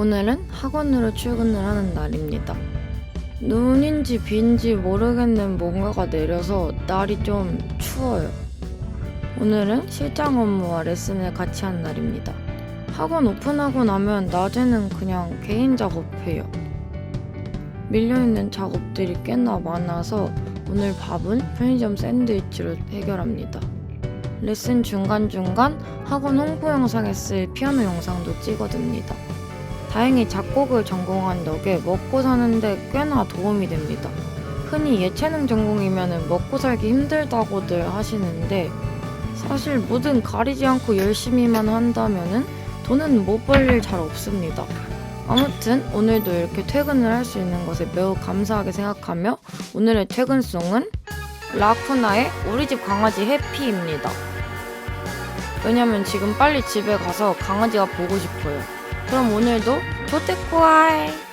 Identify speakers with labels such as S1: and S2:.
S1: 오늘은 학원으로 출근을 하는 날입니다. 눈인지 비인지 모르겠는 뭔가가 내려서 날이 좀 추워요. 오늘은 실장 업무와 레슨을 같이 한 날입니다. 학원 오픈하고 나면 낮에는 그냥 개인 작업해요. 밀려있는 작업들이 꽤나 많아서 오늘 밥은 편의점 샌드위치로 해결합니다. 레슨 중간중간 학원 홍보 영상에 쓸 피아노 영상도 찍어둡니다. 다행히 작곡을 전공한 덕에 먹고 사는데 꽤나 도움이 됩니다. 흔히 예체능 전공이면 먹고 살기 힘들다고들 하시는데 사실 뭐든 가리지 않고 열심히만 한다면은 돈은 못 벌 일 잘 없습니다. 아무튼 오늘도 이렇게 퇴근을 할 수 있는 것에 매우 감사하게 생각하며 오늘의 퇴근송은 라쿠나의 우리 집 강아지 해피입니다. 왜냐면 지금 빨리 집에 가서 강아지가 보고 싶어요. 그럼 오늘도 조테꾸아이